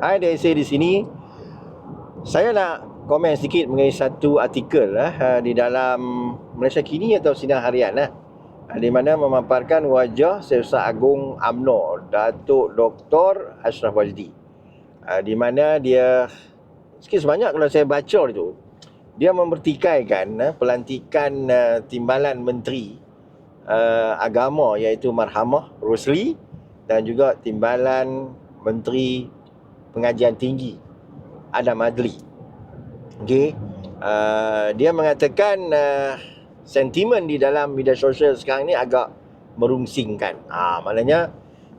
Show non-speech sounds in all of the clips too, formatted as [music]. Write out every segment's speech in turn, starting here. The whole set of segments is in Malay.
Hai, ada essay di sini. Saya nak komen sedikit mengenai satu artikel lah, uh, di dalam Malaysia Kini atau Sinar Harian. Uh, di mana memaparkan wajah Sesat Agung AMNO, Datuk Dr. Ashraf Wajdi. Uh, di mana dia, sikit sebanyak kalau saya baca itu, dia mempertikaikan uh, pelantikan uh, timbalan menteri uh, agama iaitu Marhamah Rosli dan juga timbalan menteri pengajian tinggi Adam Adli. Okey. Uh, dia mengatakan uh, sentimen di dalam media sosial sekarang ni agak merungsingkan. Ah, uh, maknanya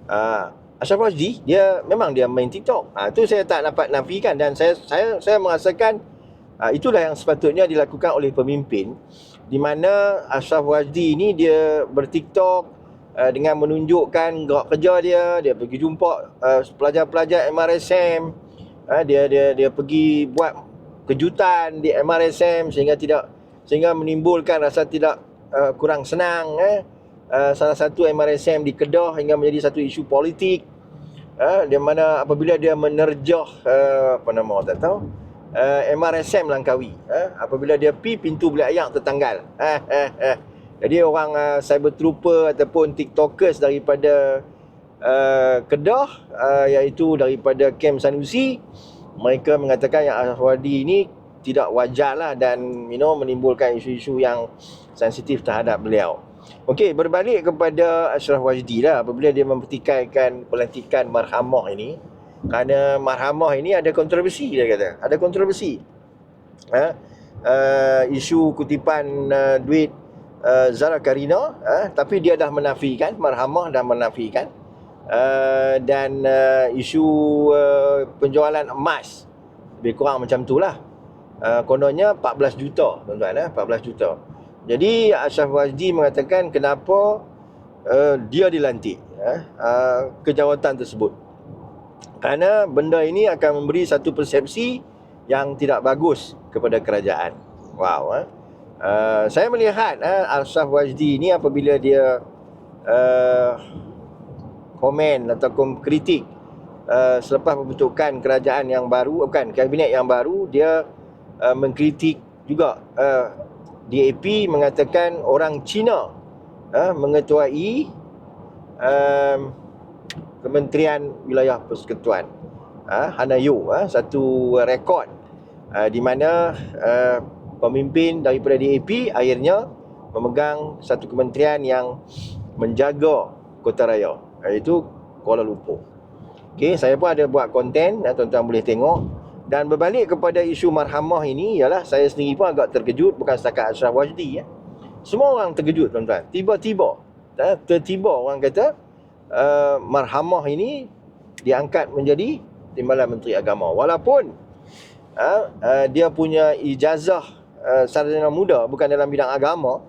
uh, Ashraf Rajdi dia memang dia main TikTok. Ah uh, tu saya tak dapat nafikan dan saya saya saya merasakan uh, itulah yang sepatutnya dilakukan oleh pemimpin di mana Ashraf Rajdi ini dia bertiktok uh, dengan menunjukkan gerak kerja dia, dia pergi jumpa uh, pelajar-pelajar MRSM, uh, dia dia dia pergi buat kejutan di MRSM sehingga tidak sehingga menimbulkan rasa tidak uh, kurang senang eh. Uh, salah satu MRSM di Kedah hingga menjadi satu isu politik uh, di mana apabila dia menerjah uh, apa nama tak tahu uh, MRSM Langkawi uh, apabila dia pi pintu bilik air tertanggal uh, uh, uh. Jadi orang uh, cyber trooper ataupun tiktokers daripada uh, Kedah uh, iaitu daripada Camp Sanusi mereka mengatakan yang Aswadi ini tidak wajar lah dan you know menimbulkan isu-isu yang sensitif terhadap beliau. Okey, berbalik kepada Ashraf Wajdi lah apabila dia mempertikaikan pelantikan Marhamah ini kerana Marhamah ini ada kontroversi dia kata. Ada kontroversi. Ha? Uh, isu kutipan uh, duit uh, Zara Karina uh, tapi dia dah menafikan marhamah dah menafikan. Uh, dan uh, isu uh, penjualan emas lebih kurang macam tu lah. Uh, kononnya 14 juta tuan-tuan eh, 14 juta. Jadi Ashraf Wajdi mengatakan kenapa uh, dia dilantik uh, uh, ke jawatan tersebut. Kerana benda ini akan memberi satu persepsi yang tidak bagus kepada kerajaan. Wow eh. Uh, saya melihat uh, Ashraf Wajdi ni apabila dia uh, komen ataupun kritik uh, selepas pembentukan kerajaan yang baru bukan kabinet yang baru dia uh, mengkritik juga. Uh, DAP mengatakan orang Cina uh, mengetuai uh, Kementerian Wilayah Persekutuan uh, Hanayo uh, satu rekod uh, di mana uh, pemimpin daripada DAP akhirnya memegang satu kementerian yang menjaga kota raya iaitu Kuala Lumpur. Okey, saya pun ada buat konten dan tuan-tuan boleh tengok dan berbalik kepada isu marhamah ini ialah saya sendiri pun agak terkejut bukan setakat Ashraf Wajdi ya. Semua orang terkejut tuan-tuan. Tiba-tiba eh, tertiba orang kata uh, marhamah ini diangkat menjadi timbalan menteri agama walaupun uh, uh, dia punya ijazah uh, sarjana muda bukan dalam bidang agama.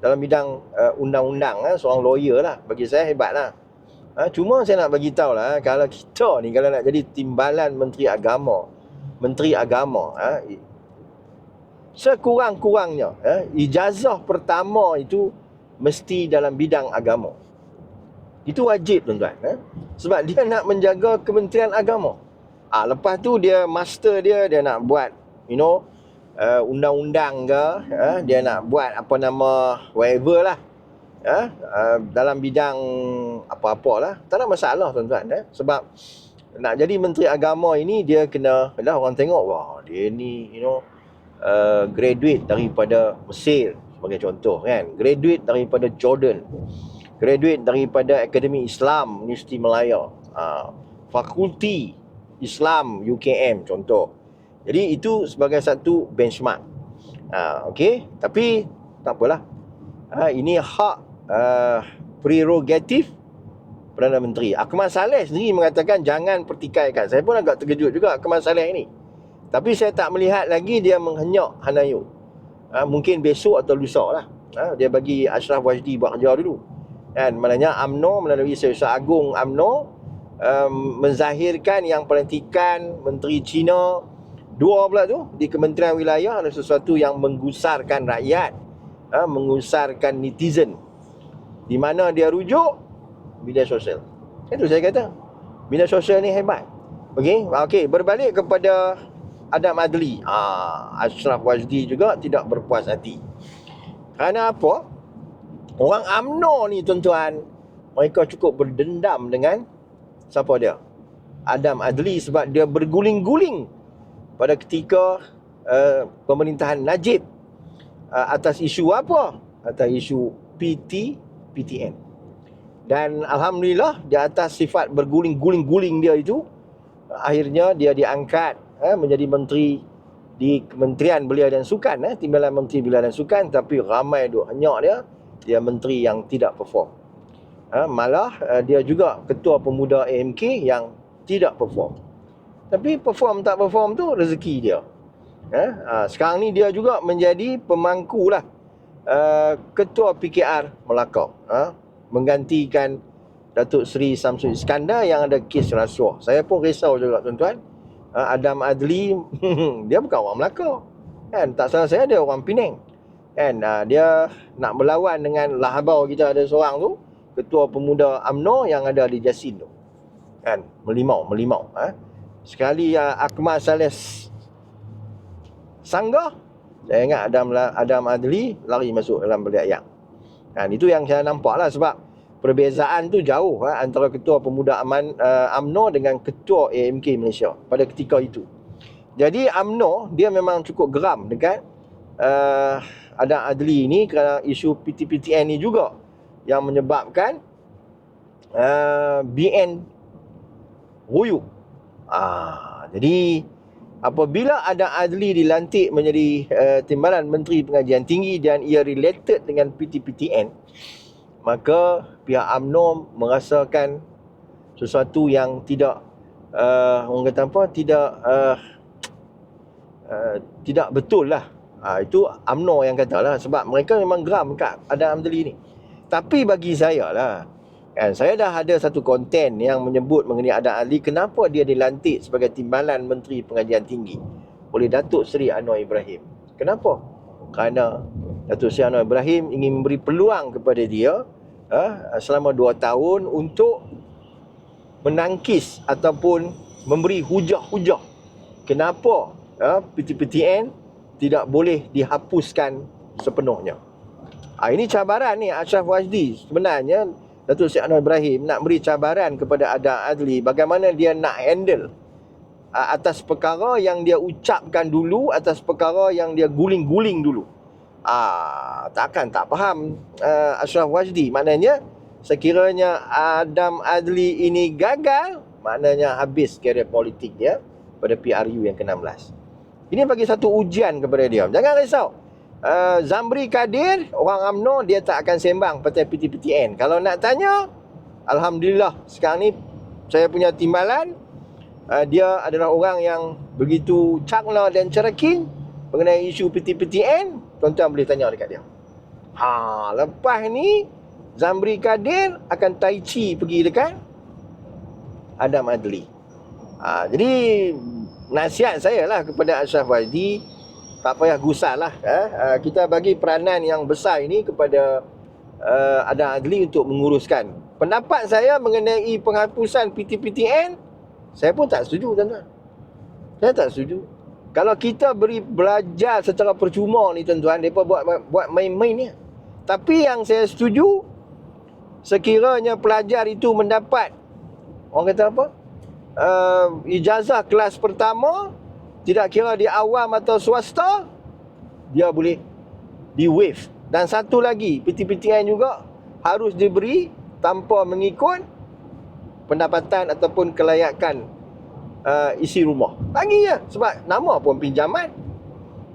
Dalam bidang uh, undang-undang uh, seorang lawyer lah. Bagi saya hebat lah. Uh, cuma saya nak bagi tahu lah kalau kita ni kalau nak jadi timbalan menteri agama menteri agama uh, sekurang-kurangnya uh, ijazah pertama itu mesti dalam bidang agama. Itu wajib tuan-tuan uh, sebab dia nak menjaga kementerian agama. Ah, lepas tu dia master dia dia nak buat you know uh, undang-undang ke uh, dia nak buat apa nama whatever lah. Uh, uh, dalam bidang apa-apa lah. Tak ada masalah tuan-tuan eh? sebab nak jadi menteri agama ini dia kena lah orang tengok wah dia ni you know uh, graduate daripada Mesir sebagai contoh kan. Graduate daripada Jordan. Graduate daripada Akademi Islam Universiti Melaya. Uh, fakulti Islam UKM contoh jadi itu sebagai satu benchmark. Ha, Okey, tapi tak apalah. Ha, ini hak uh, prerogatif Perdana Menteri. Akmal Saleh sendiri mengatakan jangan pertikaikan. Saya pun agak terkejut juga Akmal Saleh ini. Tapi saya tak melihat lagi dia menghenyak Hanayu. Ha, mungkin besok atau lusa lah. Ha, dia bagi Ashraf Wajdi buat kerja dulu. Dan maknanya UMNO melalui Sesat Agung UMNO um, menzahirkan yang pelantikan Menteri Cina Dua pula tu di Kementerian Wilayah ada sesuatu yang menggusarkan rakyat, ha, mengusarkan netizen. Di mana dia rujuk media sosial. Itu saya kata. Media sosial ni hebat. Okey, okey, berbalik kepada Adam Adli. Ah, Ashraf Wajdi juga tidak berpuas hati. Kerana apa? Orang AMNO ni tuan-tuan, mereka cukup berdendam dengan siapa dia? Adam Adli sebab dia berguling-guling pada ketika uh, pemerintahan Najib uh, atas isu apa? Atas isu PT PTN. Dan alhamdulillah di atas sifat berguling-guling-guling dia itu akhirnya dia diangkat eh, menjadi menteri di Kementerian Belia dan Sukan eh, timbalan Menteri Belia dan Sukan tapi ramai duk henyak dia dia menteri yang tidak perform eh, malah eh, dia juga ketua pemuda AMK yang tidak perform tapi perform tak perform tu rezeki dia eh, uh, sekarang ni dia juga menjadi pemangku lah uh, ketua PKR Melaka uh, menggantikan Datuk Seri Samsudin Iskandar yang ada kes rasuah. Saya pun risau juga tuan-tuan. Ah, Adam Adli [laughs] dia bukan orang Melaka. Kan tak salah saya dia orang Penang. Kan ah, dia nak melawan dengan lahabau kita ada seorang tu ketua pemuda AMNO yang ada di Jasin tu. Kan melimau melimau ha? Sekali uh, Akmal Sales Sanggah saya ingat Adam Adam Adli lari masuk dalam beliak yang. Kan itu yang saya nampak lah sebab perbezaan tu jauh ha, antara ketua pemuda Aman uh, AMNO dengan ketua AMK Malaysia pada ketika itu. Jadi AMNO dia memang cukup geram dengan uh, ada Adli ini kerana isu PTPTN ni juga yang menyebabkan uh, BN royuk. Ah, jadi apabila ada Adli dilantik menjadi uh, timbalan Menteri Pengajian Tinggi dan ia related dengan PTPTN, maka pihak UMNO merasakan sesuatu yang tidak uh, orang kata apa tidak uh, uh, tidak betul lah. Uh, itu UMNO yang kata lah sebab mereka memang geram kat ada Amdali ni. Tapi bagi saya lah kan? Saya dah ada satu konten yang menyebut mengenai ada Ali kenapa dia dilantik sebagai timbalan menteri pengajian tinggi? Oleh Datuk Seri Anwar Ibrahim. Kenapa? Kerana Datuk Seri Anwar Ibrahim ingin memberi peluang kepada dia uh, selama 2 tahun untuk menangkis ataupun memberi hujah-hujah kenapa uh, PTPTN tidak boleh dihapuskan sepenuhnya. Ha, ini cabaran ni Ashraf Wajdi. Sebenarnya Datuk Syed Anwar Ibrahim nak beri cabaran kepada Ada Adli bagaimana dia nak handle uh, atas perkara yang dia ucapkan dulu atas perkara yang dia guling-guling dulu. Ah, takkan tak faham uh, Ashraf Wajdi. Maknanya sekiranya Adam Adli ini gagal, maknanya habis karier politik dia pada PRU yang ke-16. Ini bagi satu ujian kepada dia. Jangan risau. Uh, Zamri Kadir, orang AMNO, dia tak akan sembang Partai PTPTN. Kalau nak tanya, Alhamdulillah sekarang ni saya punya timbalan, uh, dia adalah orang yang begitu cakna dan cerakin mengenai isu PTPTN Tuan-tuan boleh tanya dekat dia. Ha, lepas ni Zamri Kadir akan tai chi pergi dekat Adam Adli. Ha, jadi nasihat saya lah kepada Ashraf Wajdi tak payah gusar lah eh? ha, kita bagi peranan yang besar ini kepada uh, Adam Adli untuk menguruskan pendapat saya mengenai penghapusan PTPTN saya pun tak setuju tuan-tuan saya tak setuju kalau kita beri belajar secara percuma ni tuan-tuan, depa buat buat main-main ni. Tapi yang saya setuju sekiranya pelajar itu mendapat orang kata apa? Uh, ijazah kelas pertama tidak kira di awam atau swasta dia boleh di waive dan satu lagi PTPTN juga harus diberi tanpa mengikut pendapatan ataupun kelayakan uh, isi rumah. Lagi ya sebab nama pun pinjaman.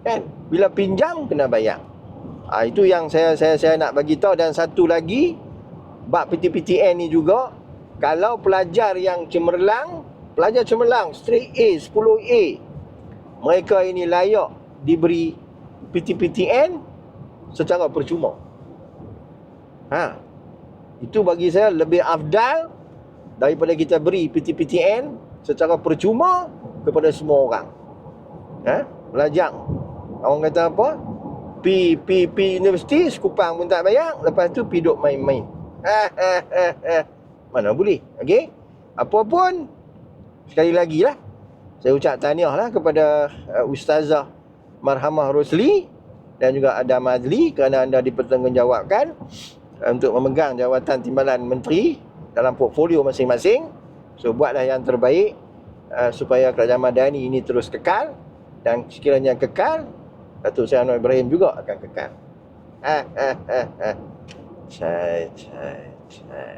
Kan? Bila pinjam kena bayar. Uh, itu yang saya saya saya nak bagi tahu dan satu lagi bab PTPTN ni juga kalau pelajar yang cemerlang, pelajar cemerlang straight A, 10A mereka ini layak diberi PTPTN secara percuma. Ha. Itu bagi saya lebih afdal daripada kita beri PTPTN secara percuma kepada semua orang. Ha? Belajar. Orang kata apa? Pi pi pi universiti sekupang pun tak bayar, lepas tu pi duk main-main. Ha, ha, ha, ha. Mana boleh? Okey? Apa pun sekali lagi lah saya ucap tahniah lah kepada uh, Ustazah Marhamah Rosli dan juga Adam Adli kerana anda dipertanggungjawabkan uh, untuk memegang jawatan timbalan menteri dalam portfolio masing-masing. So buatlah yang terbaik uh, supaya kerajaan Madani ini terus kekal dan sekiranya kekal Datuk Seri Anwar Ibrahim juga akan kekal. Ha ha ha ha. Cai cai cai.